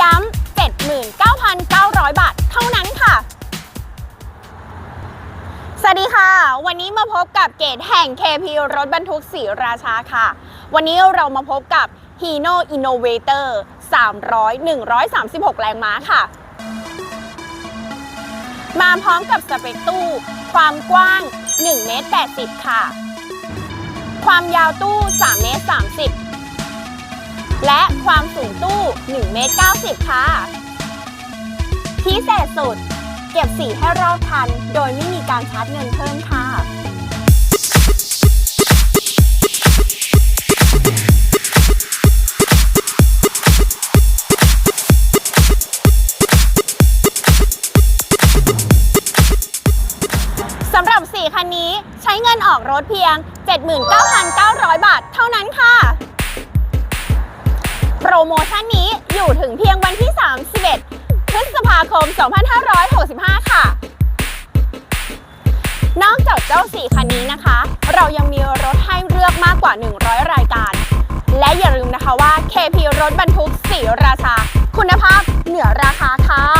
ย้ำ79,900 บาทเท่านั้นค่ะ สวัสดีค่ะ วันนี้มาพบกับเกตแห่ง KP รถบรรทุกสีราชาค่ะ วันนี้เรามาพบกับ Hino Innovator 300 136 แรงม้าค่ะ มาพร้อมกับสเปคตู้ ความกว้าง1เมตร80 ค่ะ ความยาวตู้3เมตร30 และความสูงตู้1เมตร90 ค่ะ พิเศษสุด เก็บสีให้รอบคัน โดยไม่มีการชาร์จเงินเพิ่มค่ะสำหรับ 4 คันนี้ใช้เงินออกรถเพียง 79,900 บาทเท่านั้นค่ะ รโมชั่นนี้อยู่ถึงเพียงวันที่ 31 พฤษภาคม 2565 ค่ะ นอกจากเจ้า 4 คันนี้นะคะ เรายังมีรถให้เลือกมากกว่า 100 รายการ และอย่าลืมนะคะว่า KP รถบรรทุกสีราชา คุณภาพเหนือราคาค่ะ